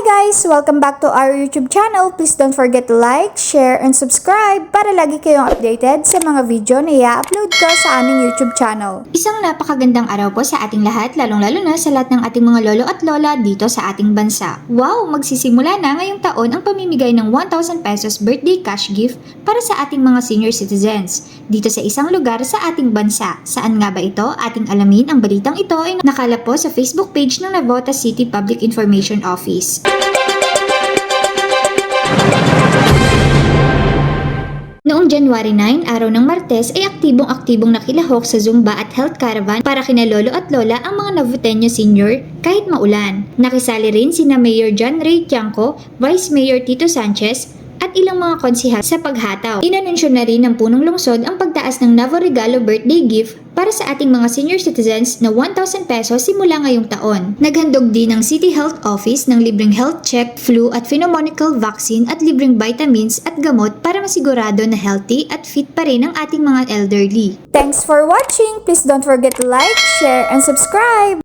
guys! Welcome back to our YouTube channel. Please don't forget to like, share, and subscribe para lagi kayong updated sa mga video na i-upload ko sa aming YouTube channel. Isang napakagandang araw po sa ating lahat, lalong-lalo na sa lahat ng ating mga lolo at lola dito sa ating bansa. Wow! Magsisimula na ngayong taon ang pamimigay ng 1,000 pesos birthday cash gift para sa ating mga senior citizens dito sa isang lugar sa ating bansa. Saan nga ba ito? Ating alamin ang balitang ito ay nakalap po sa Facebook page ng Navota City Public Information Office. January 9, araw ng Martes, ay aktibong-aktibong nakilahok sa Zumba at Health Caravan para kina lolo at lola ang mga Navuteño senior kahit maulan. Nakisali rin sina Mayor John Ray Tiangco, Vice Mayor Tito Sanchez, at ilang mga konsihal sa paghataw. Inanunsyo na rin ng punong lungsod ang pagtaas ng Navo Regalo birthday gift para sa ating mga senior citizens na 1,000 pesos simula ngayong taon. Naghandog din ng City Health Office ng libreng health check, flu at pneumococcal vaccine at libreng vitamins at gamot para masigurado na healthy at fit pa rin ang ating mga elderly. Thanks for watching! Please don't forget to like, share, and subscribe!